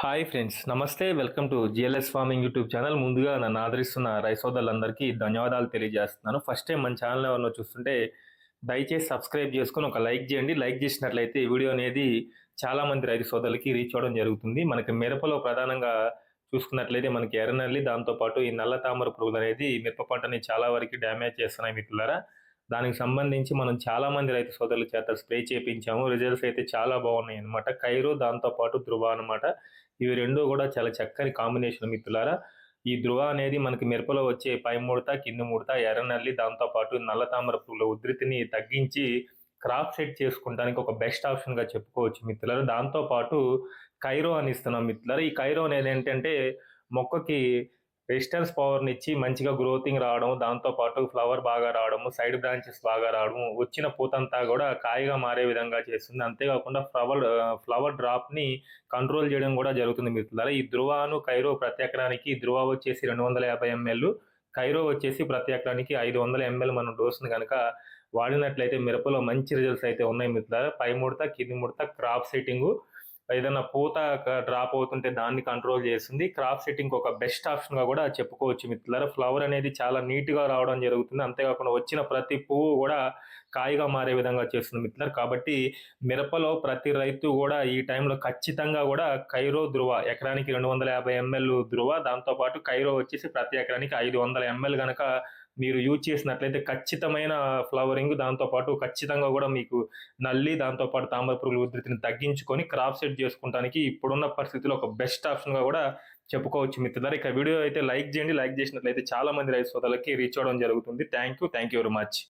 Hi friends namaste. Welcome to GLS farming YouTube channel. ముందుగా నన్ను ఆదరిస్తున్న రైసోదరులందరికీ ధన్యవాదాలు తెలియజేస్తున్నాను. ఫస్ట్ టైం మన ఛానల్ ఎవరినో చూస్తుంటే దయచేసి సబ్స్క్రైబ్ చేసుకొని ఒక లైక్ చేయండి. లైక్ చేసినట్లయితే ఈ వీడియో అనేది చాలా మంది రైతు సోదరులకి రీచ్ అవ్వడం జరుగుతుంది. మనకి మిరపలో ప్రధానంగా చూసుకున్నట్లయితే మనకి ఎర్రనల్లి దాంతోపాటు ఈ నల్ల తామర పురుగులు అనేది మిరప పంటని చాలా వరకు డ్యామేజ్ చేస్తున్నాయి మిత్రులారా. దానికి సంబంధించి మనం చాలా మంది రైతు సోదరుల చేత స్ప్రే చేయించాము రిజల్ట్స్ అయితే చాలా బాగున్నాయి అనమాట కైరో దాంతోపాటు ధృవ అనమాట ఇవి రెండు కూడా చాలా చక్కని కాంబినేషన్ మిత్రులారా. ఈ ధృవ అనేది మనకి మిరపలో వచ్చే పై ముడత కింది ముడత ఎర్రనల్లి దాంతోపాటు నల్ల తామర పువ్వుల ఉధృతిని తగ్గించి క్రాప్ సెట్ చేసుకోవడానికి ఒక బెస్ట్ ఆప్షన్గా చెప్పుకోవచ్చు మిత్రులారా. దాంతోపాటు కైరో అని ఇస్తున్నాం మిత్రులారా. ఈ కైరో అనేది ఏంటంటే మొక్కకి రెసిస్టెన్స్ పవర్ని ఇచ్చి మంచిగా గ్రోతింగ్ రావడం దాంతోపాటు ఫ్లవర్ బాగా రావడము సైడ్ బ్రాంచెస్ బాగా రావడం వచ్చిన పూతంతా కూడా కాయగా మారే విధంగా చేస్తుంది. అంతేకాకుండా ఫ్లవర్ ఫ్లవర్ డ్రాప్ని కంట్రోల్ చేయడం కూడా జరుగుతుంది మిత్రులారా. ఈ ధృవాను కైరో ప్రతి ఎకరానికి ధృవ వచ్చేసి రెండు వందల యాభై ఎంఎల్ కైరో వచ్చేసి ప్రతి ఎకరానికి ఐదు వందల ఎంఎల్ మనం డోస్ని కనుక వాడినట్లయితే మిరపలో మంచి రిజల్ట్స్ అయితే ఉన్నాయి మిత్రులారా. పై ముడత కింది ముడత క్రాప్ సెట్టింగు ఏదైనా పూత డ్రాప్ అవుతుంటే దాన్ని కంట్రోల్ చేస్తుంది. క్రాప్ సెట్టింగ్ ఒక బెస్ట్ ఆప్షన్గా కూడా చెప్పుకోవచ్చు మిత్రులారా. ఫ్లవర్ అనేది చాలా నీట్గా రావడం జరుగుతుంది. అంతేకాకుండా వచ్చిన ప్రతి పువ్వు కూడా కాయగా మారే విధంగా చేస్తుంది మిత్రులారు. కాబట్టి మిరపలో ప్రతి రైతు కూడా ఈ టైంలో ఖచ్చితంగా కూడా కైరో ధృవ ఎకరానికి రెండు వందల యాభై ఎంఎల్ ధృవ దాంతోపాటు కైరో వచ్చేసి ప్రతి ఎకరానికి ఐదు వందల ఎంఎల్ కనుక మీరు యూజ్ చేసినట్లయితే ఖచ్చితమైన ఫ్లవరింగ్ దాంతోపాటు ఖచ్చితంగా కూడా మీకు నల్లి దాంతోపాటు తామర పురుగుల ఉధృతిని తగ్గించుకొని క్రాప్ సెట్ చేసుకుంటానికి ఇప్పుడున్న పరిస్థితిలో ఒక బెస్ట్ ఆప్షన్గా కూడా చెప్పుకోవచ్చు మిత్రులారు. ఇక వీడియో అయితే లైక్ చేయండి. లైక్ చేసినట్లయితే చాలా మంది రైతు సోదరులకి రీచ్ అవ్వడం జరుగుతుంది. Thank you thank you very much